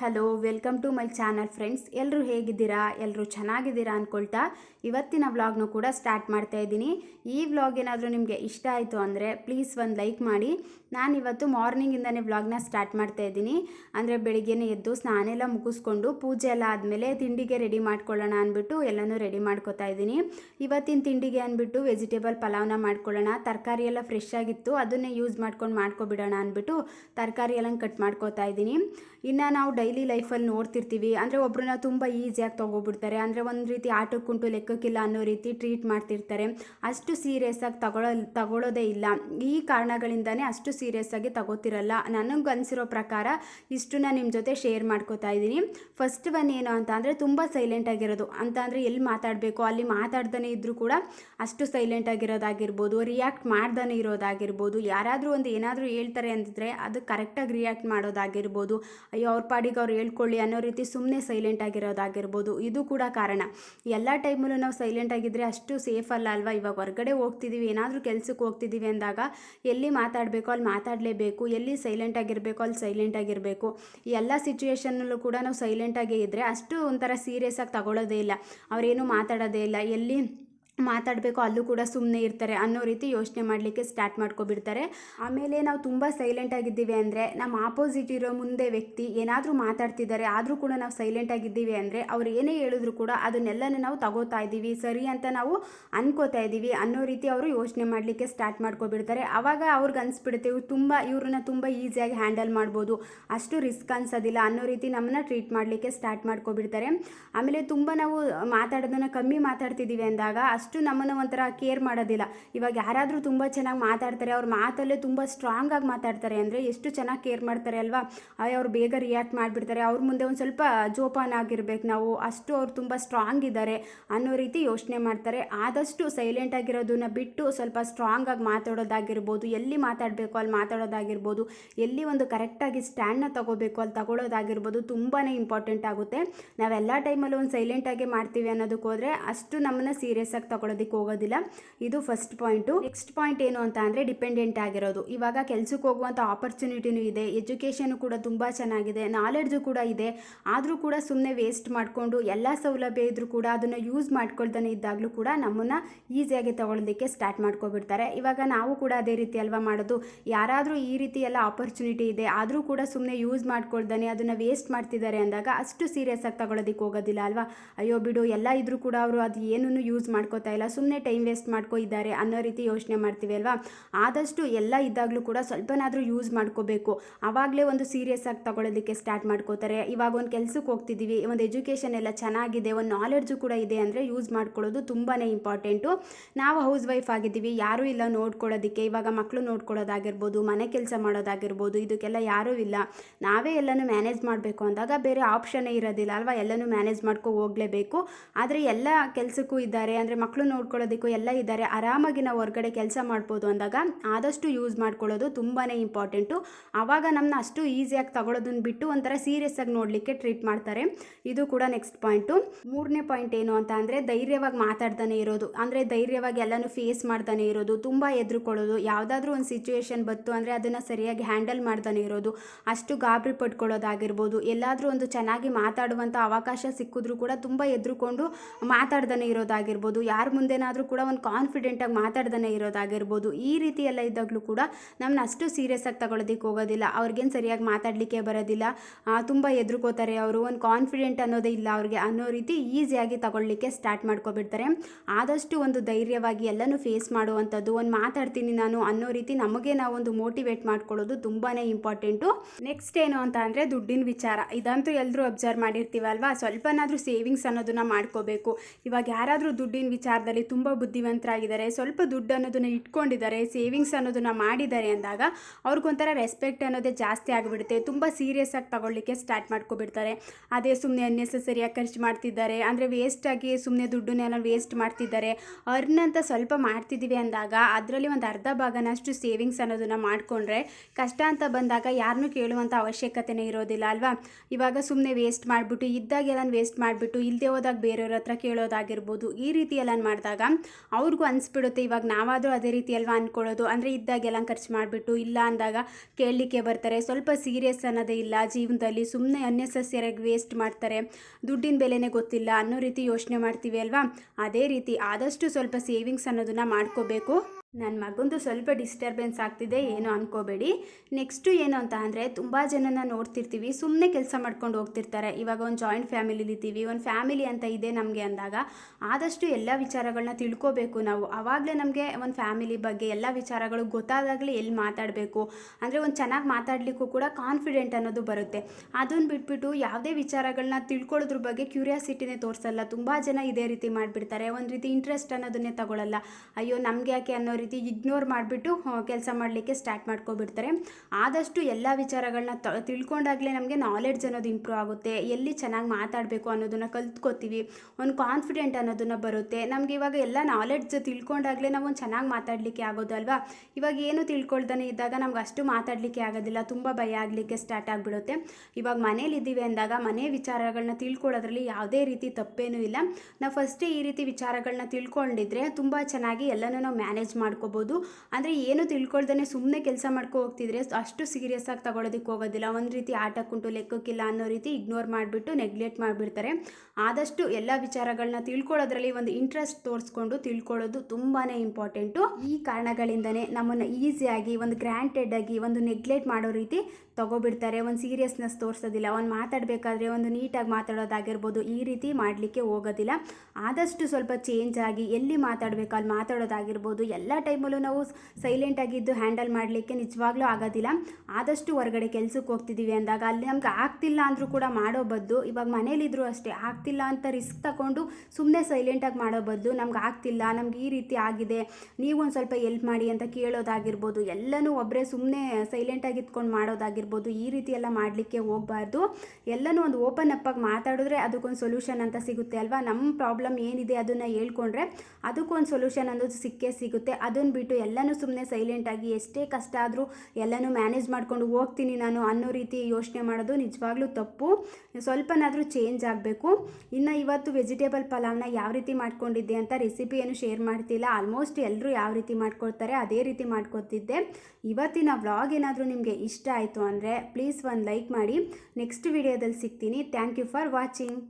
Hello, welcome to my channel friends. ಎಲ್ಲರೂ ಹೇಗಿದ್ದೀರಾ? ಎಲ್ಲರೂ ಚೆನ್ನಾಗಿದ್ದೀರಾ ಅಂದ್ಕೊಳ್ತಾ ಇವತ್ತಿನ ವ್ಲಾಗ್ನು ಕೂಡ ಸ್ಟಾರ್ಟ್ ಮಾಡ್ತಾ ಇದ್ದೀನಿ. ಈ ವ್ಲಾಗ್ ಏನಾದರೂ ನಿಮಗೆ ಇಷ್ಟ ಆಯಿತು ಅಂದರೆ ಪ್ಲೀಸ್ ಒಂದು ಲೈಕ್ ಮಾಡಿ. ನಾನು ಇವತ್ತು ಮಾರ್ನಿಂಗಿಂದನೇ ವ್ಲಾಗ್ನ ಸ್ಟಾರ್ಟ್ ಮಾಡ್ತಾ ಇದ್ದೀನಿ. ಅಂದರೆ ಬೆಳಿಗ್ಗೆನೇ ಎದ್ದು ಸ್ನಾನ ಎಲ್ಲ ಮುಗಿಸ್ಕೊಂಡು ಪೂಜೆ ಎಲ್ಲ ಆದಮೇಲೆ ತಿಂಡಿಗೆ ರೆಡಿ ಮಾಡ್ಕೊಳ್ಳೋಣ ಅಂದ್ಬಿಟ್ಟು ಎಲ್ಲನೂ ರೆಡಿ ಮಾಡ್ಕೊತಾ ಇದ್ದೀನಿ. ಇವತ್ತಿನ ತಿಂಡಿಗೆ ಅಂದ್ಬಿಟ್ಟು ವೆಜಿಟೇಬಲ್ ಪಲಾವ್ನ ಮಾಡ್ಕೊಳ್ಳೋಣ. ತರಕಾರಿ ಎಲ್ಲ ಫ್ರೆಶ್ ಆಗಿತ್ತು. ಅದನ್ನೇ ಯೂಸ್ ಮಾಡ್ಕೊಂಡು ಮಾಡ್ಕೊಬಿಡೋಣ ಅಂದ್ಬಿಟ್ಟು ತರಕಾರಿ ಎಲ್ಲ ಕಟ್ ಮಾಡ್ಕೊತಾ ಇದ್ದೀನಿ. ಇನ್ನು ನಾವು ಡೈಲಿ ಲೈಫಲ್ಲಿ ನೋಡ್ತಿರ್ತೀವಿ. ಅಂದರೆ ಒಬ್ಬರನ್ನ ತುಂಬ ಈಸಿಯಾಗಿ ತೊಗೊಬಿಡ್ತಾರೆ. ಅಂದರೆ ಒಂದು ರೀತಿ ಆಟಕ್ಕುಂಟು ಲೆಕ್ಕಕ್ಕಿಲ್ಲ ಅನ್ನೋ ರೀತಿ ಟ್ರೀಟ್ ಮಾಡ್ತಿರ್ತಾರೆ. ಅಷ್ಟು ಸೀರಿಯಸ್ ಆಗಿ ತಗೊಳ್ಳೋ ತಗೊಳ್ಳೋದೇ ಇಲ್ಲ. ಈ ಕಾರಣಗಳಿಂದನೇ ಅಷ್ಟು ಸೀರಿಯಸ್ ಆಗಿ ತಗೋತಿರಲ್ಲ. ನನಗೆ ಅನಿಸಿರೋ ಪ್ರಕಾರ ಇಷ್ಟನ್ನ ನಿಮ್ಮ ಜೊತೆ ಶೇರ್ ಮಾಡ್ಕೋತಾ ಇದ್ದೀನಿ. ಫಸ್ಟ್ ಒನ್ ಏನು ಅಂತ ಅಂದರೆ ತುಂಬ ಸೈಲೆಂಟ್ ಆಗಿರೋದು. ಅಂತ ಅಂದರೆ ಎಲ್ಲಿ ಮಾತಾಡಬೇಕು, ಅಲ್ಲಿ ಮಾತಾಡ್ದೇ ಇದ್ದರೂ ಕೂಡ ಅಷ್ಟು ಸೈಲೆಂಟ್ ಆಗಿರೋದಾಗಿರ್ಬೋದು ರಿಯಾಕ್ಟ್ ಮಾಡ್ದೇ ಇರೋದಾಗಿರ್ಬೋದು, ಯಾರಾದರೂ ಒಂದು ಏನಾದರೂ ಹೇಳ್ತಾರೆ ಅಂತಿದ್ರೆ ಅದು ಕರೆಕ್ಟಾಗಿ ರಿಯಾಕ್ಟ್ ಮಾಡೋದಾಗಿರ್ಬೋದು. ಅಯ್ಯೋ, ಅವ್ರ ಪಾಡಿಗೆ ಅವ್ರು ಹೇಳ್ಕೊಳ್ಳಿ ಅನ್ನೋ ರೀತಿ ಸುಮ್ಮನೆ ಸೈಲೆಂಟ್ ಆಗಿರೋದಾಗಿರ್ಬೋದು. ಇದು ಕೂಡ ಕಾರಣ. ಎಲ್ಲ ಟೈಮಲ್ಲೂ ನಾವು ಸೈಲೆಂಟ್ ಆಗಿದ್ದರೆ ಅಷ್ಟು ಸೇಫ್ ಅಲ್ಲ ಅಲ್ವಾ? ಇವಾಗ ಹೊರಗಡೆ ಹೋಗ್ತಿದ್ದೀವಿ ಏನಾದರೂ ಕೆಲಸಕ್ಕೆ ಹೋಗ್ತಿದ್ದೀವಿ ಅಂದಾಗ ಎಲ್ಲಿ ಮಾತಾಡಬೇಕು, ಅಲ್ಲಿ ಮಾತಾಡಲೇಬೇಕು, ಎಲ್ಲಿ ಸೈಲೆಂಟ್ ಆಗಿರಬೇಕು, ಅಲ್ಲಿ ಸೈಲೆಂಟ್ ಆಗಿರಬೇಕು. ಎಲ್ಲ ಸಿಚುವೇಶನ್ನಲ್ಲೂ ಕೂಡ ನಾವು ಸೈಲೆಂಟಾಗೇ ಇದ್ದರೆ ಅಷ್ಟು ಒಂಥರ ಸೀರಿಯಸ್ ಆಗಿ ತಗೊಳ್ಳೋದೇ ಇಲ್ಲ. ಅವರೇನು ಮಾತಾಡೋದೇ ಇಲ್ಲ. ಎಲ್ಲಿ ಮಾತಾಡಬೇಕು, ಅಲ್ಲೂ ಕೂಡ ಸುಮ್ಮನೆ ಇರ್ತಾರೆ ಅನ್ನೋ ರೀತಿ ಯೋಚನೆ ಮಾಡಲಿಕ್ಕೆ ಸ್ಟಾರ್ಟ್ ಮಾಡ್ಕೊಬಿಡ್ತಾರೆ. ಆಮೇಲೆ ನಾವು ತುಂಬ ಸೈಲೆಂಟ್ ಆಗಿದ್ದೀವಿ ಅಂದರೆ ನಮ್ಮ ಆಪೋಸಿಟ್ ಇರೋ ಮುಂದೆ ವ್ಯಕ್ತಿ ಏನಾದರೂ ಮಾತಾಡ್ತಿದ್ದಾರೆ, ಆದರೂ ಕೂಡ ನಾವು ಸೈಲೆಂಟ್ ಆಗಿದ್ದೀವಿ ಅಂದರೆ ಅವ್ರು ಏನೇ ಹೇಳಿದ್ರು ಕೂಡ ಅದನ್ನೆಲ್ಲನೂ ನಾವು ತಗೋತಾ ಇದ್ದೀವಿ, ಸರಿ ಅಂತ ನಾವು ಅನ್ಕೋತಾ ಇದ್ದೀವಿ ಅನ್ನೋ ರೀತಿ ಅವರು ಯೋಚನೆ ಮಾಡಲಿಕ್ಕೆ ಸ್ಟಾರ್ಟ್ ಮಾಡ್ಕೊಬಿಡ್ತಾರೆ. ಆವಾಗ ಅವ್ರಿಗೆ ಅನಿಸ್ಬಿಡುತ್ತೆ, ಇವ್ರು ತುಂಬ, ಇವ್ರನ್ನ ತುಂಬ ಈಸಿಯಾಗಿ ಹ್ಯಾಂಡಲ್ ಮಾಡ್ಬೋದು, ಅಷ್ಟು ರಿಸ್ಕ್ ಅನ್ಸೋದಿಲ್ಲ ಅನ್ನೋ ರೀತಿ ನಮ್ಮನ್ನ ಟ್ರೀಟ್ ಮಾಡಲಿಕ್ಕೆ ಸ್ಟಾರ್ಟ್ ಮಾಡ್ಕೊಬಿಡ್ತಾರೆ. ಆಮೇಲೆ ತುಂಬ ನಾವು ಮಾತಾಡೋದನ್ನು ಕಮ್ಮಿ ಮಾತಾಡ್ತಿದ್ದೀವಿ ಅಂದಾಗ ಅಷ್ಟು ನಮ್ಮನ್ನು ಒಂಥರ ಕೇರ್ ಮಾಡೋದಿಲ್ಲ. ಇವಾಗ ಯಾರಾದರೂ ತುಂಬ ಚೆನ್ನಾಗಿ ಮಾತಾಡ್ತಾರೆ, ಅವ್ರ ಮಾತಲ್ಲೇ ತುಂಬ ಸ್ಟ್ರಾಂಗ್ ಆಗಿ ಮಾತಾಡ್ತಾರೆ ಅಂದರೆ ಎಷ್ಟು ಚೆನ್ನಾಗಿ ಕೇರ್ ಮಾಡ್ತಾರೆ ಅಲ್ವಾ? ಅವ್ರು ಬೇಗ ರಿಯಾಕ್ಟ್ ಮಾಡಿಬಿಡ್ತಾರೆ. ಅವ್ರ ಮುಂದೆ ಒಂದು ಸ್ವಲ್ಪ ಜೋಪಾನ ಆಗಿರ್ಬೇಕು ನಾವು. ಅಷ್ಟು ಅವ್ರು ತುಂಬ ಸ್ಟ್ರಾಂಗ್ ಇದ್ದಾರೆ ಅನ್ನೋ ರೀತಿ ಯೋಚನೆ ಮಾಡ್ತಾರೆ. ಆದಷ್ಟು ಸೈಲೆಂಟ್ ಆಗಿರೋದನ್ನ ಬಿಟ್ಟು ಸ್ವಲ್ಪ ಸ್ಟ್ರಾಂಗ್ ಆಗಿ ಮಾತಾಡೋದಾಗಿರ್ಬೋದು, ಎಲ್ಲಿ ಮಾತಾಡಬೇಕು ಅಲ್ಲಿ ಮಾತಾಡೋದಾಗಿರ್ಬೋದು, ಎಲ್ಲಿ ಒಂದು ಕರೆಕ್ಟಾಗಿ ಸ್ಟ್ಯಾಂಡ್ನ ತಗೋಬೇಕು ಅಲ್ಲಿ ತಗೊಳ್ಳೋದಾಗಿರ್ಬೋದು ತುಂಬಾ ಇಂಪಾರ್ಟೆಂಟ್ ಆಗುತ್ತೆ. ನಾವೆಲ್ಲ ಟೈಮಲ್ಲೂ ಒಂದು ಸೈಲೆಂಟಾಗೆ ಮಾಡ್ತೀವಿ ಅನ್ನೋದಕ್ಕೆ ಹೋದರೆ ಅಷ್ಟು ನಮ್ಮನ್ನು ಸೀರಿಯಸ್ ಆಗಿ ತಗೊಳ್ಳೋದಕ್ಕೆ ಹೋಗೋದಿಲ್ಲ. ಇದು ಫಸ್ಟ್ ಪಾಯಿಂಟು ನೆಕ್ಸ್ಟ್ ಪಾಯಿಂಟ್ ಏನು ಅಂತ ಅಂದರೆ ಡಿಪೆಂಡೆಂಟ್ ಆಗಿರೋದು. ಇವಾಗ ಕೆಲಸಕ್ಕೆ ಹೋಗುವಂಥ ಆಪರ್ಚುನಿಟಿನೂ ಇದೆ. ಎಜುಕೇಷನು ಕೂಡ ತುಂಬ ಚೆನ್ನಾಗಿದೆ. ನಾಲೆಡ್ಜು ಕೂಡ ಇದೆ. ಆದರೂ ಕೂಡ ಸುಮ್ಮನೆ ವೇಸ್ಟ್ ಮಾಡಿಕೊಂಡು ಎಲ್ಲ ಸೌಲಭ್ಯ ಇದ್ದರೂ ಕೂಡ ಅದನ್ನು ಯೂಸ್ ಮಾಡ್ಕೊಳ್ತಾನೆ ಇದ್ದಾಗಲೂ ಕೂಡ ನಮ್ಮನ್ನು ಈಸಿಯಾಗಿ ತೊಗೊಳೋದಕ್ಕೆ ಸ್ಟಾರ್ಟ್ ಮಾಡ್ಕೊಬಿಡ್ತಾರೆ. ಇವಾಗ ನಾವು ಕೂಡ ಅದೇ ರೀತಿ ಅಲ್ವಾ ಮಾಡೋದು? ಯಾರಾದರೂ ಈ ರೀತಿ ಎಲ್ಲ ಆಪರ್ಚುನಿಟಿ ಇದೆ. ಆದರೂ ಕೂಡ ಸುಮ್ಮನೆ ಯೂಸ್ ಮಾಡ್ಕೊಳ್ತಾನೆ, ಅದನ್ನು ವೇಸ್ಟ್ ಮಾಡ್ತಿದ್ದಾರೆ ಅಂದಾಗ ಅಷ್ಟು ಸೀರಿಯಸ್ ಆಗಿ ತಗೊಳ್ಳೋದಕ್ಕೆ ಹೋಗೋದಿಲ್ಲ ಅಲ್ವಾ? ಅಯ್ಯೋ ಬಿಡು, ಎಲ್ಲ ಇದ್ರೂ ಕೂಡ ಅವರು ಅದು ಏನೂ ಯೂಸ್ ಮಾಡ್ಕೋತಾ ಇಲ್ಲ ಸುಮ್ಮನೆ ಟೈಮ್ ವೇಸ್ಟ್ ಮಾಡ್ಕೊ ಇದ್ದಾರೆ ಅನ್ನೋ ರೀತಿ ಯೋಚನೆ ಮಾಡ್ತೀವಿ ಅಲ್ವಾ? ಆದಷ್ಟು ಎಲ್ಲ ಇದ್ದಾಗಲೂ ಕೂಡ ಸ್ವಲ್ಪನಾದರೂ ಯೂಸ್ ಮಾಡ್ಕೋಬೇಕು. ಆವಾಗಲೇ ಒಂದು ಸೀರಿಯಸ್ ಆಗಿ ತಗೊಳ್ಳೋದಕ್ಕೆ ಸ್ಟಾರ್ಟ್ ಮಾಡ್ಕೋತಾರೆ. ಇವಾಗ ಒಂದು ಕೆಲಸಕ್ಕೆ ಹೋಗ್ತಿದ್ದೀವಿ, ಒಂದು ಎಜುಕೇಷನ್ ಎಲ್ಲ ಚೆನ್ನಾಗಿದೆ, ಒಂದು ನಾಲೆಡ್ಜು ಕೂಡ ಇದೆ ಅಂದರೆ ಯೂಸ್ ಮಾಡ್ಕೊಳ್ಳೋದು ತುಂಬಾ ಇಂಪಾರ್ಟೆಂಟು ನಾವು ಹೌಸ್ ವೈಫ್ ಆಗಿದ್ದೀವಿ, ಯಾರೂ ಇಲ್ಲ ನೋಡ್ಕೊಳ್ಳೋದಕ್ಕೆ. ಇವಾಗ ಮಕ್ಕಳು ನೋಡ್ಕೊಳ್ಳೋದಾಗಿರ್ಬೋದು, ಮನೆ ಕೆಲಸ ಮಾಡೋದಾಗಿರ್ಬೋದು, ಇದಕ್ಕೆಲ್ಲ ಯಾರೂ ಇಲ್ಲ. ನಾವೇ ಎಲ್ಲನೂ ಮ್ಯಾನೇಜ್ ಮಾಡಬೇಕು ಅಂದಾಗ ಬೇರೆ ಆಪ್ಷನ್ನೇ ಇರೋದಿಲ್ಲ ಅಲ್ವಾ? ಎಲ್ಲನೂ ಮ್ಯಾನೇಜ್ ಮಾಡ್ಕೊ ಹೋಗಲೇಬೇಕು. ಆದರೆ ಎಲ್ಲ ಕೆಲಸಕ್ಕೂ ಇದ್ದಾರೆ. ಅಂದರೆ ನೋಡ್ಕೊಳ್ಳೋದಕ್ಕೂ ಎಲ್ಲ ಇದ್ದಾರೆ. ಆರಾಮಾಗಿ ನಾವು ಹೊರಗಡೆ ಕೆಲಸ ಮಾಡ್ಬೋದು ಅಂದಾಗ ಆದಷ್ಟು ಯೂಸ್ ಮಾಡ್ಕೊಳ್ಳೋದು ತುಂಬಾ ಇಂಪಾರ್ಟೆಂಟು ಆವಾಗ ನಮ್ಮನ್ನ ಅಷ್ಟು ಈಸಿಯಾಗಿ ತಗೊಳ್ಳೋದನ್ನ ಬಿಟ್ಟು ಒಂಥರ ಸೀರಿಯಸ್ ಆಗಿ ನೋಡಲಿಕ್ಕೆ ಟ್ರೀಟ್ ಮಾಡ್ತಾರೆ. ಇದು ಕೂಡ ನೆಕ್ಸ್ಟ್ ಪಾಯಿಂಟು ಮೂರನೇ ಪಾಯಿಂಟ್ ಏನು ಅಂತ ಅಂದರೆ ಧೈರ್ಯವಾಗಿ ಮಾತಾಡ್ತಾನೆ ಇರೋದು. ಅಂದರೆ ಧೈರ್ಯವಾಗಿ ಎಲ್ಲನೂ ಫೇಸ್ ಮಾಡ್ತಾನೆ ಇರೋದು, ತುಂಬ ಎದುರುಕೊಳ್ಳೋದು. ಯಾವುದಾದ್ರೂ ಒಂದು ಸಿಚುವೇಶನ್ ಬಂತು ಅಂದರೆ ಅದನ್ನು ಸರಿಯಾಗಿ ಹ್ಯಾಂಡಲ್ ಮಾಡ್ತಾನೆ ಇರೋದು. ಅಷ್ಟು ಗಾಬರಿ ಪಡ್ಕೊಳ್ಳೋದಾಗಿರ್ಬೋದು ಎಲ್ಲಾದರೂ ಒಂದು ಚೆನ್ನಾಗಿ ಮಾತಾಡುವಂಥ ಅವಕಾಶ ಸಿಕ್ಕಿದ್ರೂ ಕೂಡ ತುಂಬ ಎದುರುಕೊಂಡು ಮಾತಾಡ್ದೇ ಇರೋದಾಗಿರ್ಬೋದು. ಯಾರ ಮುಂದೆನಾದರೂ ಕೂಡ ಒಂದು ಕಾನ್ಫಿಡೆಂಟಾಗಿ ಮಾತಾಡ್ದೇ ಇರೋದಾಗಿರ್ಬೋದು ಈ ರೀತಿ ಎಲ್ಲ ಇದ್ದಾಗಲೂ ಕೂಡ ನಮ್ಮನ್ನ ಅಷ್ಟು ಸೀರಿಯಸ್ ಆಗಿ ತಗೊಳ್ಳೋದಕ್ಕೆ ಹೋಗೋದಿಲ್ಲ. ಅವ್ರಿಗೇನು ಸರಿಯಾಗಿ ಮಾತಾಡಲಿಕ್ಕೆ ಬರೋದಿಲ್ಲ. ತುಂಬ ಎದುರ್ಕೋತಾರೆ ಅವರು. ಒಂದು ಕಾನ್ಫಿಡೆಂಟ್ ಅನ್ನೋದೇ ಇಲ್ಲ ಅವ್ರಿಗೆ ಅನ್ನೋ ರೀತಿ ಈಸಿಯಾಗಿ ತಗೊಳ್ಳಿಕ್ಕೆ ಸ್ಟಾರ್ಟ್ ಮಾಡ್ಕೊಬಿಡ್ತಾರೆ. ಆದಷ್ಟು ಒಂದು ಧೈರ್ಯವಾಗಿ ಎಲ್ಲನೂ ಫೇಸ್ ಮಾಡುವಂಥದ್ದು, ಒಂದು ಮಾತಾಡ್ತೀನಿ ನಾನು ಅನ್ನೋ ರೀತಿ ನಮಗೆ ನಾವು ಒಂದು ಮೋಟಿವೇಟ್ ಮಾಡ್ಕೊಳ್ಳೋದು ತುಂಬಾ ಇಂಪಾರ್ಟೆಂಟು ನೆಕ್ಸ್ಟ್ ಏನು ಅಂತ ಅಂದರೆ ದುಡ್ಡಿನ ವಿಚಾರ. ಇದಂತೂ ಎಲ್ಲರೂ ಅಬ್ಸರ್ವ್ ಮಾಡಿರ್ತೀವಲ್ವಾ? ಸ್ವಲ್ಪನಾದರೂ ಸೇವಿಂಗ್ಸ್ ಅನ್ನೋದನ್ನ ಮಾಡ್ಕೋಬೇಕು. ಇವಾಗ ಯಾರಾದರೂ ದುಡ್ಡಿನ ವಿಚಾರದಲ್ಲಿ ತುಂಬ ಬುದ್ಧಿವಂತರಾಗಿದ್ದಾರೆ. ಸ್ವಲ್ಪ ದುಡ್ಡು ಅನ್ನೋದನ್ನು ಇಟ್ಕೊಂಡಿದ್ದಾರೆ, ಸೇವಿಂಗ್ಸ್ ಅನ್ನೋದನ್ನು ಮಾಡಿದ್ದಾರೆ ಅಂದಾಗ ಅವ್ರಿಗೊಂಥರ ರೆಸ್ಪೆಕ್ಟ್ ಅನ್ನೋದೇ ಜಾಸ್ತಿ ಆಗಿಬಿಡುತ್ತೆ. ತುಂಬ ಸೀರಿಯಸ್ ಆಗಿ ತಗೊಳ್ಳಿಕ್ಕೆ ಸ್ಟಾರ್ಟ್ ಮಾಡ್ಕೊಬಿಡ್ತಾರೆ. ಅದೇ ಸುಮ್ಮನೆ ಅನ್ನೆಸೆಸರಿಯಾಗಿ ಖರ್ಚು ಮಾಡ್ತಿದ್ದಾರೆ. ಅಂದರೆ ವೇಸ್ಟಾಗಿ ಸುಮ್ಮನೆ ದುಡ್ಡನ್ನೆಲ್ಲ ವೇಸ್ಟ್ ಮಾಡ್ತಿದ್ದಾರೆ. ಅರ್ನ್ ಅಂತ ಸ್ವಲ್ಪ ಮಾಡ್ತಿದ್ದೀವಿ ಅಂದಾಗ ಅದರಲ್ಲಿ ಒಂದು ಅರ್ಧ ಭಾಗನಷ್ಟು ಸೇವಿಂಗ್ಸ್ ಅನ್ನೋದನ್ನು ಮಾಡಿಕೊಂಡ್ರೆ ಕಷ್ಟ ಅಂತ ಬಂದಾಗ ಯಾರನ್ನೂ ಕೇಳುವಂಥ ಅವಶ್ಯಕತೆನೇ ಇರೋದಿಲ್ಲ ಅಲ್ವಾ? ಇವಾಗ ಸುಮ್ಮನೆ ವೇಸ್ಟ್ ಮಾಡಿಬಿಟ್ಟು ಇದ್ದಾಗೆಲ್ಲ ವೇಸ್ಟ್ ಮಾಡಿಬಿಟ್ಟು ಇಲ್ಲದೆ ಹೋದಾಗ ಬೇರೆಯವ್ರ ಹತ್ರ ಕೇಳೋದಾಗಿರ್ಬೋದು, ಈ ರೀತಿ ಎಲ್ಲ ಮಾಡಿದಾಗ ಅವ್ರಿಗೂ ಅನಿಸ್ಬಿಡುತ್ತೆ, ಇವಾಗ ನಾವಾದರೂ ಅದೇ ರೀತಿ ಅಲ್ವಾ ಅಂದ್ಕೊಳ್ಳೋದು ಅಂದರೆ ಇದ್ದಾಗೆಲ್ಲ ಖರ್ಚು ಮಾಡಿಬಿಟ್ಟು ಇಲ್ಲ ಅಂದಾಗ ಕೇಳಲಿಕ್ಕೆ ಬರ್ತಾರೆ. ಸ್ವಲ್ಪ ಸೀರಿಯಸ್ ಅನ್ನೋದೇ ಇಲ್ಲ. ಜೀವನದಲ್ಲಿ ಸುಮ್ಮನೆ ಅನ್ನೆಸೆಸರಿಯಾಗಿ ವೇಸ್ಟ್ ಮಾಡ್ತಾರೆ. ದುಡ್ಡಿನ ಬೆಲೆನೇ ಗೊತ್ತಿಲ್ಲ ಅನ್ನೋ ರೀತಿ ಯೋಚನೆ ಮಾಡ್ತೀವಿ ಅಲ್ವಾ? ಅದೇ ರೀತಿ ಆದಷ್ಟು ಸ್ವಲ್ಪ ಸೇವಿಂಗ್ಸ್ ಅನ್ನೋದನ್ನ ಮಾಡ್ಕೋಬೇಕು. ನನ್ನ ಮಗಂದು ಸ್ವಲ್ಪ ಡಿಸ್ಟರ್ಬೆನ್ಸ್ ಆಗ್ತಿದೆ, ಏನು ಅನ್ಕೋಬೇಡಿ. ನೆಕ್ಸ್ಟು ಏನು ಅಂತ ಅಂದರೆ, ತುಂಬ ಜನನ ನೋಡ್ತಿರ್ತೀವಿ ಸುಮ್ಮನೆ ಕೆಲಸ ಮಾಡ್ಕೊಂಡು ಹೋಗ್ತಿರ್ತಾರೆ. ಇವಾಗ ಒಂದು ಜಾಯಿಂಟ್ ಫ್ಯಾಮಿಲಿಲಿ ಇದ್ದೀವಿ, ಒಂದು ಫ್ಯಾಮಿಲಿ ಅಂತ ಇದೆ ನಮಗೆ ಅಂದಾಗ, ಆದಷ್ಟು ಎಲ್ಲ ವಿಚಾರಗಳನ್ನ ತಿಳ್ಕೋಬೇಕು ನಾವು. ಆವಾಗಲೇ ನಮಗೆ ಒಂದು ಫ್ಯಾಮಿಲಿ ಬಗ್ಗೆ ಎಲ್ಲ ವಿಚಾರಗಳು ಗೊತ್ತಾದಾಗಲೇ ಎಲ್ಲಿ ಮಾತಾಡಬೇಕು? ಅಂದರೆ ಒಂದು ಚೆನ್ನಾಗಿ ಮಾತಾಡಲಿಕ್ಕೂ ಕೂಡ ಕಾನ್ಫಿಡೆಂಟ್ ಅನ್ನೋದು ಬರುತ್ತೆ. ಅದನ್ನು ಬಿಟ್ಬಿಟ್ಟು ಯಾವುದೇ ವಿಚಾರಗಳನ್ನ ತಿಳ್ಕೊಳ್ಳೋದ್ರ ಬಗ್ಗೆ ಕ್ಯೂರಿಯಾಸಿಟಿನೇ ತೋರಿಸಲ್ಲ. ತುಂಬ ಜನ ಇದೇ ರೀತಿ ಮಾಡಿಬಿಡ್ತಾರೆ. ಒಂದು ರೀತಿ ಇಂಟ್ರೆಸ್ಟ್ ಅನ್ನೋದನ್ನೇ ತಗೊಳ್ಳಲ್ಲ ಅಯ್ಯೋ ನಮಗೆ ಯಾಕೆ ಅನ್ನೋ ರೀತಿ ಇಗ್ನೋರ್ ಮಾಡಿಬಿಟ್ಟು ಕೆಲಸ ಮಾಡಲಿಕ್ಕೆ ಸ್ಟಾರ್ಟ್ ಮಾಡ್ಕೊಬಿಡ್ತಾರೆ. ಆದಷ್ಟು ಎಲ್ಲ ವಿಚಾರಗಳನ್ನ ತ, ತಿಳ್ಕೊಂಡಾಗಲೇ ನಮಗೆ ನಾಲೆಡ್ಜ್ ಅನ್ನೋದು ಇಂಪ್ರೂವ್ ಆಗುತ್ತೆ. ಎಲ್ಲಿ ಚೆನ್ನಾಗಿ ಮಾತಾಡಬೇಕು ಅನ್ನೋದನ್ನು ಕಲ್ತ್ಕೋತೀವಿ. ಒಂದು ಕಾನ್ಫಿಡೆಂಟ್ ಅನ್ನೋದನ್ನು ಬರುತ್ತೆ. ನಮಗೆ ಇವಾಗ ಎಲ್ಲ ನಾಲೆಡ್ಜ್ ತಿಳ್ಕೊಂಡಾಗಲೇ ನಾವು ಚೆನ್ನಾಗಿ ಮಾತಾಡಲಿಕ್ಕೆ ಆಗೋದಲ್ವಾ ಇವಾಗ ಏನು ತಿಳ್ಕೊಳ್ತಾನೆ ಇದ್ದಾಗ ನಮ್ಗೆ ಅಷ್ಟು ಮಾತಾಡಲಿಕ್ಕೆ ಆಗೋದಿಲ್ಲ. ತುಂಬ ಭಯ ಆಗಲಿಕ್ಕೆ ಸ್ಟಾರ್ಟ್ ಆಗಿಬಿಡುತ್ತೆ. ಇವಾಗ ಮನೇಲಿ ಇದ್ದೀವಿ ಅಂದಾಗ ಮನೆ ವಿಚಾರಗಳನ್ನ ತಿಳ್ಕೊಳ್ಳೋದ್ರಲ್ಲಿ ಯಾವುದೇ ರೀತಿ ತಪ್ಪೇನೂ ಇಲ್ಲ. ನಾವು ಫಸ್ಟೇ ಈ ರೀತಿ ವಿಚಾರಗಳನ್ನ ತಿಳ್ಕೊಂಡಿದ್ರೆ ತುಂಬ ಚೆನ್ನಾಗಿ ಎಲ್ಲನೂ ನಾವು ಮ್ಯಾನೇಜ್ ಮಾಡ್ಕೋಬೋದು. ಅಂದರೆ ಏನು ತಿಳ್ಕೊಳ್ದೇ ಸುಮ್ಮನೆ ಕೆಲಸ ಮಾಡ್ಕೊ ಹೋಗ್ತಿದ್ರೆ ಅಷ್ಟು ಸೀರಿಯಸ್ ಆಗಿ ತಗೊಳೋದಕ್ಕೆ ಹೋಗೋದಿಲ್ಲ. ಒಂದು ರೀತಿ ಆಟಕ್ಕುಂಟು ಲೆಕ್ಕಕ್ಕಿಲ್ಲ ಅನ್ನೋ ರೀತಿ ಇಗ್ನೋರ್ ಮಾಡಿಬಿಟ್ಟು ನೆಗ್ಲೆಕ್ಟ್ ಮಾಡಿಬಿಡ್ತಾರೆ. ಆದಷ್ಟು ಎಲ್ಲ ವಿಚಾರಗಳನ್ನ ತಿಳ್ಕೊಳ್ಳೋದ್ರಲ್ಲಿ ಒಂದು ಇಂಟ್ರೆಸ್ಟ್ ತೋರಿಸ್ಕೊಂಡು ತಿಳ್ಕೊಳ್ಳೋದು ತುಂಬಾ ಇಂಪಾರ್ಟೆಂಟು ಈ ಕಾರಣಗಳಿಂದನೇ ನಮ್ಮನ್ನು ಈಸಿಯಾಗಿ ಒಂದು ಗ್ರ್ಯಾಂಟೆಡ್ ಆಗಿ, ಒಂದು ನೆಗ್ಲೆಕ್ಟ್ ಮಾಡೋ ರೀತಿ ತಗೋಬಿಡ್ತಾರೆ. ಒಂದು ಸೀರಿಯಸ್ನೆಸ್ ತೋರಿಸೋದಿಲ್ಲ. ಒಂದು ಮಾತಾಡಬೇಕಾದ್ರೆ ಒಂದು ನೀಟಾಗಿ ಮಾತಾಡೋದಾಗಿರ್ಬೋದು ಈ ರೀತಿ ಮಾಡಲಿಕ್ಕೆ ಹೋಗೋದಿಲ್ಲ. ಆದಷ್ಟು ಸ್ವಲ್ಪ ಚೇಂಜ್ ಆಗಿ ಎಲ್ಲಿ ಮಾತಾಡಬೇಕು ಅಲ್ಲಿ ಮಾತಾಡೋದಾಗಿರ್ಬೋದು. ಎಲ್ಲ ಟೈಮಲ್ಲೂ ನಾವು ಸೈಲೆಂಟಾಗಿದ್ದು ಹ್ಯಾಂಡಲ್ ಮಾಡಲಿಕ್ಕೆ ನಿಜವಾಗ್ಲೂ ಆಗೋದಿಲ್ಲ. ಆದಷ್ಟು ಹೊರಗಡೆ ಕೆಲಸಕ್ಕೆ ಹೋಗ್ತಿದ್ದೀವಿ ಅಂದಾಗ ಅಲ್ಲಿ ನಮ್ಗೆ ಆಗ್ತಿಲ್ಲ ಅಂದರೂ ಕೂಡ ಮಾಡೋ ಬದ್ದು ಇವಾಗ ಮನೇಲಿದ್ದರೂ ಅಷ್ಟೇ. ಆಗ್ತಿಲ್ಲ ಅಂತ ರಿಸ್ಕ್ ತಗೊಂಡು ಸುಮ್ಮನೆ ಸೈಲೆಂಟಾಗಿ ಮಾಡೋ ಬದಲು ನಮ್ಗೆ ಆಗ್ತಿಲ್ಲ, ನಮ್ಗೆ ಈ ರೀತಿ ಆಗಿದೆ ನೀವೊಂದು ಸ್ವಲ್ಪ ಎಲ್ಪ್ ಮಾಡಿ ಅಂತ ಕೇಳೋದಾಗಿರ್ಬೋದು, ಎಲ್ಲನೂ ಒಬ್ಬರೇ ಸುಮ್ಮನೆ ಸೈಲೆಂಟಾಗಿ ಇತ್ಕೊಂಡು ಮಾಡೋದಾಗಿರ್ಬೋದು, ಈ ರೀತಿ ಎಲ್ಲ ಮಾಡಲಿಕ್ಕೆ ಹೋಗಬಾರ್ದು. ಎಲ್ಲನೂ ಒಂದು ಓಪನ್ ಅಪ್ಪಾಗಿ ಮಾತಾಡಿದ್ರೆ ಅದಕ್ಕೊಂದು ಸೊಲ್ಯೂಷನ್ ಅಂತ ಸಿಗುತ್ತೆ ಅಲ್ವಾ? ನಮ್ಮ ಪ್ರಾಬ್ಲಮ್ ಏನಿದೆ ಅದನ್ನು ಹೇಳ್ಕೊಂಡ್ರೆ ಅದಕ್ಕೊಂದು ಸೊಲ್ಯೂಷನ್ ಅನ್ನೋದು ಸಿಕ್ಕೇ ಸಿಗುತ್ತೆ. ಅದನ್ನು ಬಿಟ್ಟು ಎಲ್ಲನೂ ಸುಮ್ಮನೆ ಸೈಲೆಂಟಾಗಿ ಎಷ್ಟೇ ಕಷ್ಟ ಆದರೂ ಎಲ್ಲನೂ ಮ್ಯಾನೇಜ್ ಮಾಡ್ಕೊಂಡು ಹೋಗ್ತೀನಿ ನಾನು ಅನ್ನೋ ರೀತಿ ಯೋಚನೆ ಮಾಡೋದು ನಿಜವಾಗ್ಲೂ ತಪ್ಪು. ಸ್ವಲ್ಪನಾದರೂ ಚೇಂಜ್ ಆಗಬೇಕು. ಇನ್ನು ಇವತ್ತು ವೆಜಿಟೇಬಲ್ ಪಲಾವ್ನ ಯಾವ ರೀತಿ ಮಾಡ್ಕೊಂಡಿದ್ದೆ ಅಂತ ರೆಸಿಪಿಯನ್ನು ಶೇರ್ ಮಾಡ್ತಿಲ್ಲ. ಆಲ್ಮೋಸ್ಟ್ ಎಲ್ಲರೂ ಯಾವ ರೀತಿ ಮಾಡ್ಕೊಳ್ತಾರೆ ಅದೇ ರೀತಿ ಮಾಡ್ಕೊತಿದ್ದೆ. ಇವತ್ತಿನ ವ್ಲಾಗ್ ಏನಾದರೂ ನಿಮಗೆ ಇಷ್ಟ ಆಯಿತು ಅಂದರೆ ಪ್ಲೀಸ್ ಒಂದು ಲೈಕ್ ಮಾಡಿ. ನೆಕ್ಸ್ಟ್ ವಿಡಿಯೋದಲ್ಲಿ ಸಿಗ್ತೀನಿ. Thank you for watching.